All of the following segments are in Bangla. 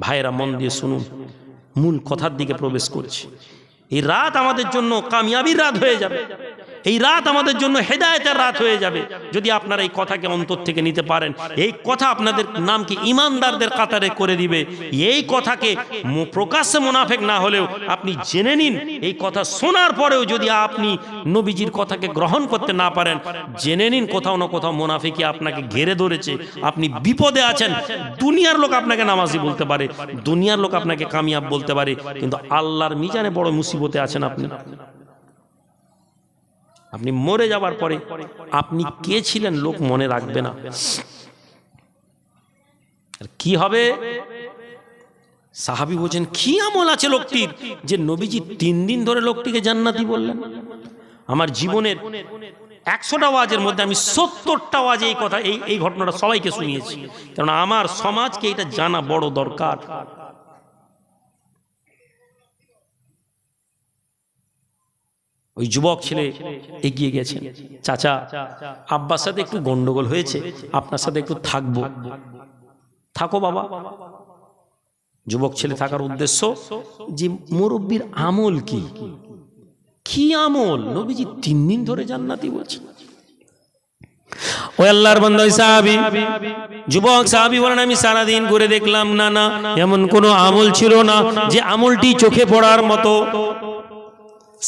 ভাইয়েরা মন দিয়ে শুনুন। মূল কথার দিকে প্রবেশ করছি। এই রাত আমাদের জন্য কামিয়াবির রাত হয়ে যাবে। এই রাত আমাদের জন্য হেদায়েতের রাত হয়ে যাবে। যদি আপনারা এই কথাকে অন্তর থেকে নিতে পারেন, এই কথা আপনাদের নামকে ইমানদারদের কাতারে করে দিবে। এই কথাকে প্রকাশ্যে মুনাফেক না হলেও আপনি জেনে নিন, এই কথা শোনার পরেও যদি আপনি নবীজির কথাকে গ্রহণ করতে না পারেন, জেনে নিন কোথাও না কোথাও মুনাফিকি আপনাকে ঘেরে ধরেছে। আপনি বিপদে আছেন, দুনিয়ার লোক আপনাকে নামাজি বলতে পারে, দুনিয়ার লোক আপনাকে কামিয়াব বলতে পারে, কিন্তু আল্লাহর মিজানে বড় মুসিবতে আছেন আপনি। আপনি মরে যাবার পরে আপনি কে ছিলেন লোক মনে রাখবে না। কি হবে? সাহাবি বলছেন, কি আমল আছে লোকটির যে নবীজি তিন দিন ধরে লোকটিকে জান্নাতি বললেন? আমার জীবনের একশোটা ওয়াজের মধ্যে আমি সত্তরটা ওয়াজে এই কথা, এই এই ঘটনাটা সবাইকে শুনিয়েছি। কারণ আমার সমাজকে এটা জানা বড় দরকার। ওই যুবক ছেলে এগিয়ে গেছেন। চাচা আব্বার সাথে একটু গন্ডগোল হয়েছে আপনার সাথে একটু থাকব। থাকো বাবা। যুবক ছেলে থাকার উদ্দেশ্য যে মুরব্বীর আমল কি? কি? আমল? নবীজি তিন দিন ধরে জান্নাতি বলছে ওই আল্লাহর বান্দা সাহাবী যুবক সাহাবী বলেন আমি সারাদিন ঘুরে দেখলাম না না এমন কোনো আমল ছিল না যে আমলটি চোখে পড়ার মতো।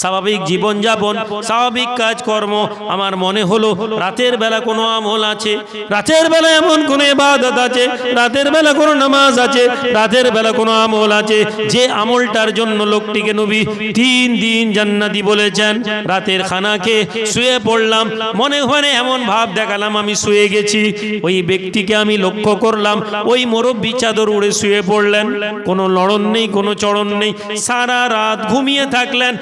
স্বাভাবিক জীবনযাপন, স্বাভাবিক কাজকর্ম, আমার মনে হলো রাতের বেলা কোনো আমল আছে, রাতের বেলা এমন কোনো ইবাদত আছে, রাতের বেলা কোনো নামাজ আছে, রাতের বেলা কোনো আমল আছে, যে আমলটার জন্য লোকটিকে নবী তিন দিন জান্নাতি বলেছেন, রাতের খানা খেয়ে শুয়ে পড়লাম, মনে হয় এমন ভাব দেখালাম, আমি শুয়ে গেছি, ওই ব্যক্তিকে আমি লক্ষ্য করলাম, ওই মুরব্বি চাদর উড়ে শুয়ে পড়লেন, কোনো লড়ন নেই, কোনো চড়ন নেই, সারা রাত ঘুমিয়ে থাকলেন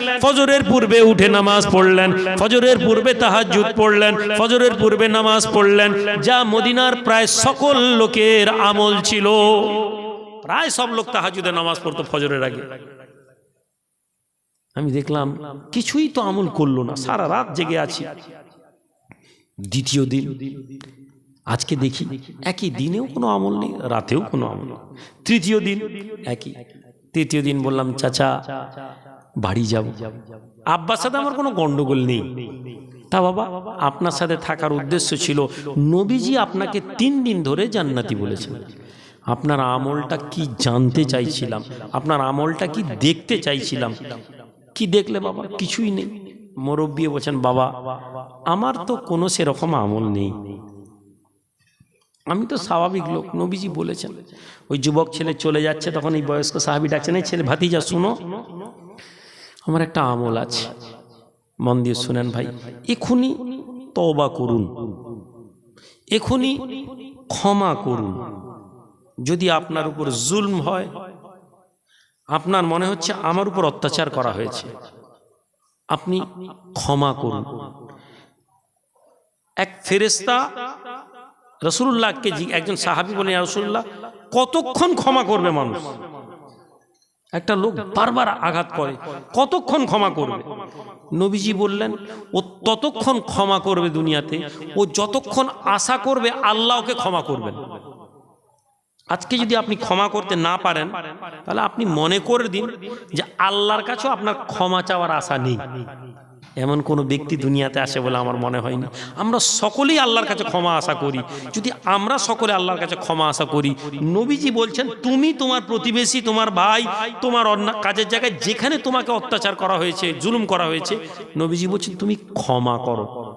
ফজরের পূর্বে উঠে নামাজ পড়লেন, ফজরের পূর্বে তাহাজ্জুদ পড়লেন, ফজরের পূর্বে নামাজ পড়লেন। যা মদিনার প্রায় সকল লোকের আমল ছিল। প্রায় সব লোক তাহাজুদে নামাজ পড়তো ফজরের আগে। আমি দেখলাম, কিছুই তো আমল করল না, সারা রাত জেগে আছি। দ্বিতীয় দিন, আজকে দেখি একই দিনেও কোনো আমল নেই, রাতেও কোনো আমল। তৃতীয় দিন, একই। তৃতীয় দিন বললাম, চাচা বাড়ি যাব। আব্বার সাথে আমার কোনো গন্ডগোল নেই। তা বাবা, আপনার সাথে থাকার উদ্দেশ্য ছিল নবীজি আপনাকে তিন দিন ধরে জান্নাতি বলেছেন। আপনার আমলটা কি জানতে চাইছিলাম? আপনার আমলটা কি দেখতে চাইছিলাম? কি দেখলে বাবা? কিছুই নেই। মুরব্বী বলছেন, বাবা, আমার তো কোনো সেরকম আমল নেই। আমি তো স্বাভাবিক লোক, নবীজি বলেছেন। ওই যুবক ছেলে চলে যাচ্ছে, তখন এই বয়স্ক সাহাবি ডাকছেন এই ছেলে ভাতিজা, শুনো। আমার একটা আমল আছে। মন দিয়ে শুনেন ভাই। এখুনি তওবা করুন। এখুনি ক্ষমা করুন। যদি আপনার উপর জুলম হয়, আপনার মনে হচ্ছে আমার উপর অত্যাচার করা হয়েছে, আপনি ক্ষমা করুন। এক ফেরেস্তা রসুল্লাহকে একজন সাহাবি বলে রসুল্লাহ কতক্ষণ ক্ষমা করবে মানুষ? একটা লোক বারবার আঘাত করে কতক্ষণ ক্ষমা করবে? নবীজি বললেন ও ততক্ষণ ক্ষমা করবে দুনিয়াতে ও যতক্ষণ আশা করবে আল্লাহ ওকে ক্ষমা করবেন আজকে যদি আপনি ক্ষমা করতে না পারেন তাহলে আপনি মনে করে দিন যে আল্লাহর কাছেও আপনার ক্ষমা চাওয়ার আশা নেই। এমন কোনো ব্যক্তি দুনিয়াতে আসে বলে আমার মনে হয়নি। আমরা সকলেই আল্লাহর কাছে ক্ষমা আশা করি। যদি আমরা সকলে আল্লাহর কাছে ক্ষমা আশা করি, নবীজি বলছেন, তুমি তোমার প্রতিবেশী, তোমার ভাই, তোমার অন্য কাজের জায়গায় যেখানে তোমাকে অত্যাচার করা হয়েছে, জুলুম করা হয়েছে, নবীজি বলছেন, তুমি ক্ষমা করো।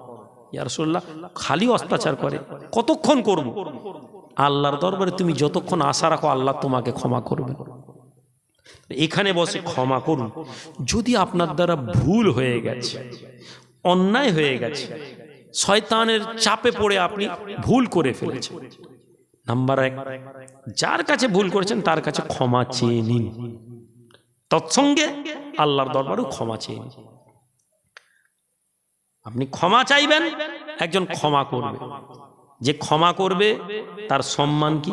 ইয়ারসোল্লাহ খালি অত্যাচার করে। কতক্ষণ করব? আল্লাহর দরবারে তুমি যতক্ষণ আশা রাখো, আল্লাহ তোমাকে ক্ষমা করবে। এখানে বসে ক্ষমা করুন। যদি আপনার দ্বারা ভুল হয়ে গেছে অন্যায় হয়ে গেছে শয়তানের চাপে পড়ে আপনি ভুল করে ফেলেছেন। নাম্বার এক যার কাছে ভুল করেছেন তার কাছে ক্ষমা চেয়ে নিন। তৎসঙ্গে আল্লাহর দরবারেও ক্ষমা চেয়ে নিন। আপনি ক্ষমা চাইবেন একজন ক্ষমা করবে। যে ক্ষমা করবে তার সম্মান কি?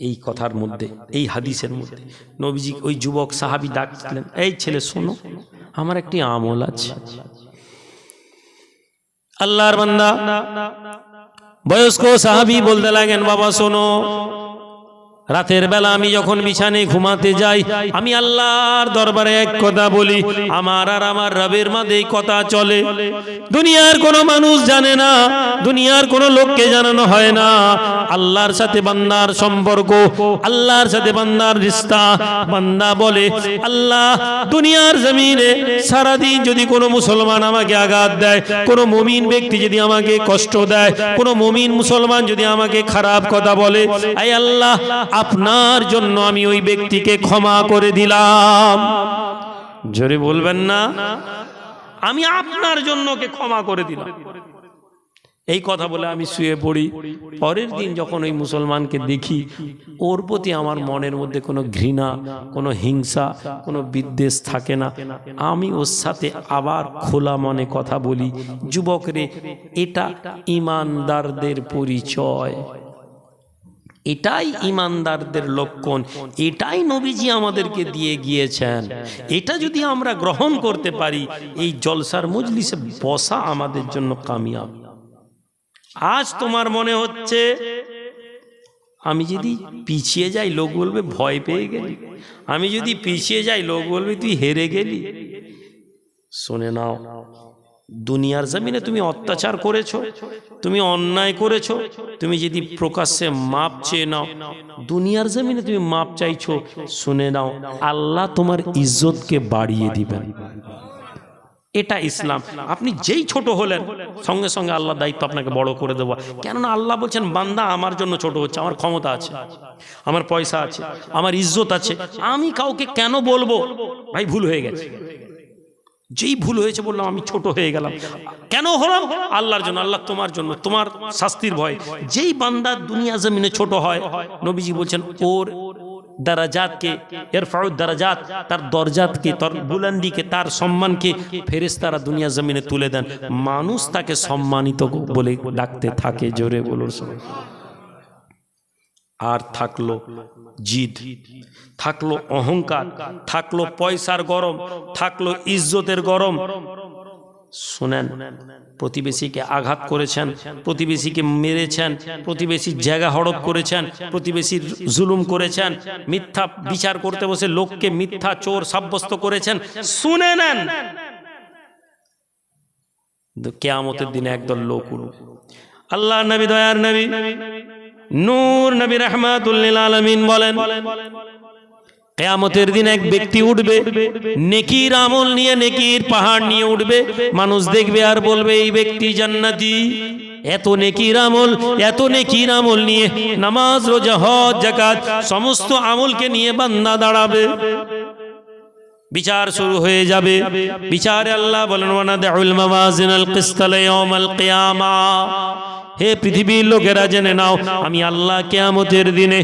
এই কথার মধ্যে, এই হাদিসের মধ্যে। নবীজি ওই যুবক সাহাবি ডাকছিলেন এই ছেলে, শোনো, আমার একটি আমল আছে। আল্লাহর বান্দা, বয়স্ক সাহাবি বলতে লাগেন, বাবা, শোনো রাতের বেলা আমি যখন বিছানে ঘুমাতে যাই, আমি আল্লাহর দরবারে এক কথা বলি, আমার আর আমার রবের মাঝে এই কথা চলে। দুনিয়ার কোনো মানুষ জানে না, দুনিয়ার কোনো লোককে জানানো হয় না। আল্লাহর সাথে বান্দার সম্পর্ক, আল্লাহর সাথে বান্দার রিস্তা। বান্দা বলে, আল্লাহ, দুনিয়ার জমিনে সারাদিন যদি কোনো মুসলমান আমাকে আঘাত দেয়, কোনো মমিন ব্যক্তি যদি আমাকে কষ্ট দেয়, কোনো মমিন মুসলমান যদি আমাকে খারাপ কথা বলে আই আল্লাহ আপনার জন্য আমি ওই ব্যক্তিকে ক্ষমা করে দিলাম। জোরে বলবেন না? আমি আপনার জন্য ওকে ক্ষমা করে দিলাম। এই কথা বলে আমি শুয়ে পড়ি। পরের দিন যখন ওই মুসলমানকে দেখি, ওর প্রতি আমার মনের মধ্যে কোনো ঘৃণা, কোনো হিংসা, কোনো বিদ্বেষ থাকে না। আমি ওর সাথে আবার খোলা মনে কথা বলি। যুবকরে, এটা ইমানদারদের পরিচয়। এটাই ইমানদারদের লক্ষণ এটাই নবীজি আমাদেরকে দিয়ে গিয়েছেন। এটা যদি আমরা গ্রহণ করতে পারি এই জলসার মজলিসে বসা আমাদের জন্য কামিয়াব। আজ তোমার মনে হচ্ছে আমি যদি পিছিয়ে যাই লোক বলবে ভয় পেয়ে গেলি। আমি যদি পিছিয়ে যাই লোক বলবে তুই হেরে গেলি। শুনে নাও দুনিয়ার জমিনে তুমি অত্যাচার করেছ, তুমি অন্যায় করেছ, তুমি যদি প্রকাশ্যে মাপ চেয়ে নাও, দুনিয়ার জমিনে তুমি মাপ চাইছো, শুনে নাও, আল্লাহ তোমার ইজ্জতকে বাড়িয়ে দিবেন। এটা ইসলাম। আপনি যেই ছোট হলেন, সঙ্গে সঙ্গে আল্লাহ দায়িত্ব আপনাকে বড় করে দেবো কেননা আল্লাহ বলছেন, বান্দা আমার জন্য ছোট হচ্ছে, আমার ক্ষমতা আছে, আমার পয়সা আছে, আমার ইজ্জত আছে। আমি কাউকে কেন বলব? ভাই, ভুল হয়ে গেছে। যেই ভুল হয়েছে বললাম, আমি ছোট হয়ে গেলাম। কেন হলাম? আল্লাহর জন্য, আল্লাহ তোমার জন্য, তোমার শাস্তির ভয়। যেই বান্দা দুনিয়া জমিনে ছোট হয়, নবীজি বলছেন, ওর দারাজাতকে এর ফাউদ দারাজাত, তার দরজাতকে, তার বুলন্দিকে, তার সম্মানকে ফেরেশতারা দুনিয়া জমিনে তুলে দেন। মানুষ তাকে সম্মানিত বলে ডাকতে থাকে, জোরে বলুন। আর থাকল জিদ, থাকল অহংকার, থাকল পয়সার গরম, থাকল ইজ্জতের গরম। শুনেন, প্রতিবেশীকে আঘাত করেছেন, প্রতিবেশীকে মেরেছেন প্রতিবেশীর জায়গা হড়প করেছেন প্রতিবেশীর জুলুম করেছেন, মিথ্যা বিচার করতে বসে লোককে মিথ্যা চোর সাব্যস্ত করেছেন। শুনে নেন কেয়ামতের দিনে একদল লোক আল্লাহ নবী, দয়ার নবী নূর নবী রহমাতুল্লিল আলমিন বলেন, কেয়ামতের দিন এক ব্যক্তি উঠবে, নেকির আমল নিয়ে নেকির পাহাড় নিয়ে উঠবে, মানুষ দেখবে আর বলবে, এই ব্যক্তি জান্নাতি। এত নেকির আমল, এত নেকির আমল নিয়ে নামাজ, রোজা, হজ জাকাত সমস্ত আমলকে নিয়ে বান্দা দাঁড়াবে। বিচার শুরু হয়ে যাবে। বিচারে আল্লাহ বলেন ওয়ানা দাউল মাওয়াজিনাল কিসতাল ইয়াউমাল কিয়ামা। হে পৃথিবীর লোকেরা জেনে নাও, আমি আল্লাহ কেয়ামতের দিনে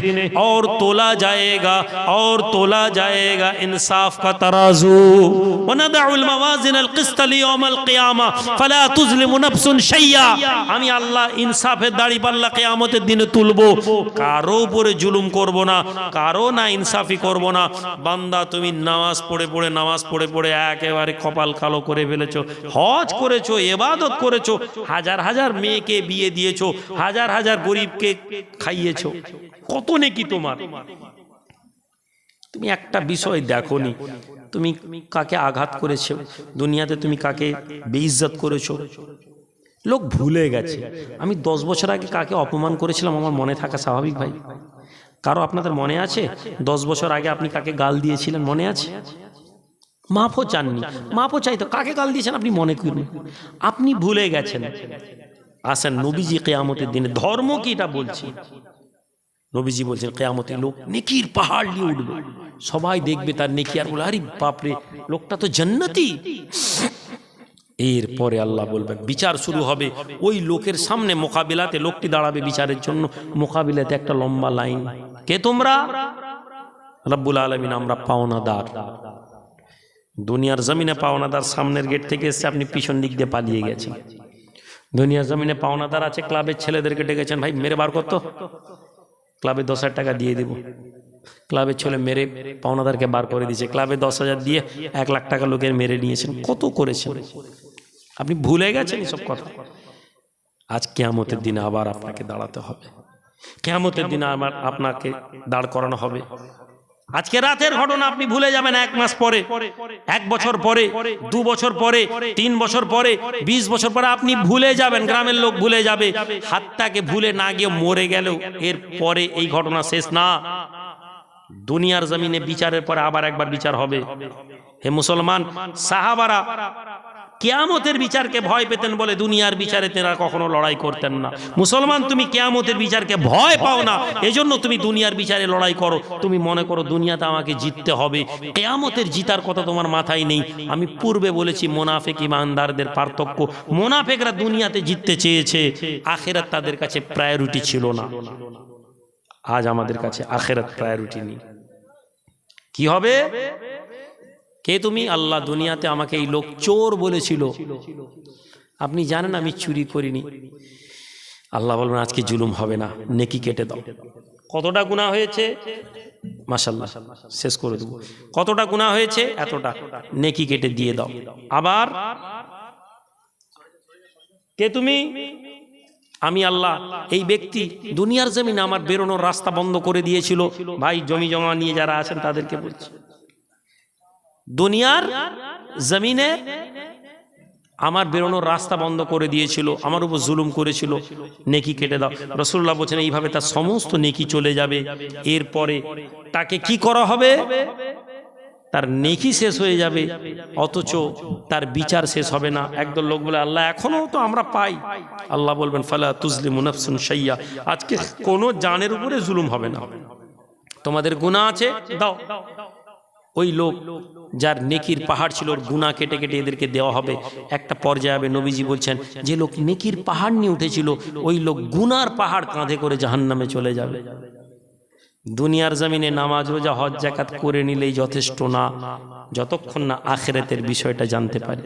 ওর তোলা যায়গা, ওর তোলা যায়গা ইনসাফ কা তারাজু। ওয়ানাদাউল और तोला जाएगा और কিয়ামা, ফালা তুজলিমু নাফসুন तराजू আমি আল্লাহ ইনসাফের দাড়ি পাল্লা কেয়ামতের দিনে তুলবো। কারও উপরে জুলুম করব না, কারও না ইনসাফি করব না। বান্দা, তুমি নামাজ পড়ে পড়ে, নামাজ পড়ে পড়ে একেবারে কপাল কালো করে ফেলেছো, হজ করেছ, ইবাদত করেছ, হাজার হাজার মেয়েকে বিয়ে দিয়েছ, হাজার হাজার গরিবকে খাইয়েছ। কত নেকি তোমার? তুমি একটা বিষয় দেখোনি। তুমি কাকে আঘাত করেছ? দুনিয়াতে তুমি কাকে বেইজ্জত করেছ? লোক ভুলে গেছে। আমি দশ বছর আগে কাকে অপমান করেছিলাম আমার মনে থাকা স্বাভাবিক ভাই। কারও আপনাদের মনে আছে? দশ বছর আগে আপনি কাকে গাল দিয়েছিলেন, মনে আছে? মাফও চাননি। মাফও চাইতো। কাকে গাল দিয়েছেন আপনি মনে করুন? আপনি ভুলে গেছেন। আসেন নবীজি কেয়ামতের দিনে। ধর্ম কি এটা বলছি? নবীজি বলছেন কেয়ামতে লোক নেকির পাহাড় নিয়ে উঠবে। সবাই দেখবে তার নেকি আর বলে আরে বাপরে লোকটা তো জান্নাতি। এরপরে আল্লাহ বলবেন বিচার শুরু হবে। ওই লোকের সামনে মোকাবিলাতে লোকটি দাঁড়াবে বিচারের জন্য। মোকাবিলাতে একটা লম্বা লাইন। কে তোমরা? রব্বুল আলমিন আমরা পাওনাদার। দুনিয়ার জমিনে পাওনাদার সামনের গেট থেকে এসে আপনি পিছন দিক দিয়ে পালিয়ে গেছেন। দুনিয়ার জমিনে পাওনাদার আছে, ক্লাবের ছেলেদেরকে ডেকেছেন, ভাই, মেরে বার করতো ক্লাবে দশ হাজার টাকা দিয়ে দিব। ক্লাবের ছেলে মেরে পাওনাদারকে বার করে দিয়েছে। ক্লাবে দশ হাজার দিয়ে এক লাখ টাকা লোকের মেরে নিয়েছেন। কত করেছেন? আপনি ভুলে গেছেন এসব কথা। আজ কেয়ামতের দিনে আবার আপনাকে দাঁড়াতে হবে। কেয়ামতের দিনে আমার আপনাকে দাঁড় করানো হবে। আজকে রাতের ঘটনা আপনি ভুলে যাবেন এক মাস পরে, এক বছর পরে, দু বছর পরে, তিন বছর পরে, বিশ বছর পরে আপনি ভুলে যাবেন, গ্রামের লোক ভুলে যাবে। হাতটাকে ভুলে না গিয়ে মরে গেলেও এর পরে এই ঘটনা শেষ না। দুনিয়ার জমিনে বিচারের পরে আবার একবার বিচার হবে। হে মুসলমান, সাহাবারা কেয়ামতের বিচারকে ভয় পেতেন বলে দুনিয়ার বিচারে তেরা কখনো লড়াই করতেন না। মুসলমান, তুমি কেয়ামতের বিচারকে ভয় পাও না। এজন্য তুমি দুনিয়ার বিচারে লড়াই করো। তুমি মনে করো দুনিয়াতে আমাকে জিততে হবে। কেয়ামতের জিতার কথা তোমার মাথায় নেই। আমি পূর্বে বলেছি, মোনাফেক ইমানদারদের পার্থক্য। মোনাফেকরা দুনিয়াতে জিততে চেয়েছে। আখেরাত তাদের কাছে প্রায়োরিটি ছিল না। আজ আমাদের কাছে আখেরাত প্রায়োরিটি নেই। কি হবে? কে তুমি? আল্লাহ দুনিয়াতে আমাকে এই লোক চোর বলেছিল। আপনি জানেন আমি চুরি করিনি। আল্লাহ বলবেন, আজকে জুলুম হবে না, নেকি কেটে দাও। কতটা গুণা হয়েছে? মাসাল্লাহ শেষ করে দেবো। কতটা গুণা হয়েছে? এতটা। নেকি কেটে দিয়ে দাও। আবার? কে তুমি? আমি আল্লাহ, এই ব্যক্তি দুনিয়ার জমিনে আমার বেরোনোর রাস্তা বন্ধ করে দিয়েছিল। ভাই, জমি জমা নিয়ে যারা আছেন তাদেরকে বলছি। দুনিয়ার জমিনে আমার বেরোনোর রাস্তা বন্ধ করে দিয়েছিল, আমার উপর জুলুম করেছিল, নেকি কেটে দাও। রসুল্লাহ বলছেন, এইভাবে তার সমস্ত নেকি চলে যাবে। এরপরে তাকে কি করা হবে? তার নেকি শেষ হয়ে যাবে, অথচ তার বিচার শেষ হবে না। একদল লোক বলে, আল্লাহ এখনও তো আমরা পাই। আল্লাহ বলবেন, ফালা তুজলি মুনাফসুন সাইয়া আজকে কোনো জানের উপরে জুলুম হবে না। তোমাদের গুণা আছে? দাও। ওই লোক যার নেকির পাহাড় ছিল, ওর গুণা কেটে কেটে এদেরকে দেওয়া হবে। একটা পর্যায়ে হবে নবীজি বলছেন, যে লোক নেকির পাহাড় নিয়ে উঠেছিল, ওই লোক গুনার পাহাড় কাঁধে করে জাহান নামে চলে যাবে। দুনিয়ার জমিনে নামাজ, রোজা, হজ জাকাত করে নিলেই যথেষ্ট না, যতক্ষণ না আখেরাতের বিষয়টা জানতে পারে।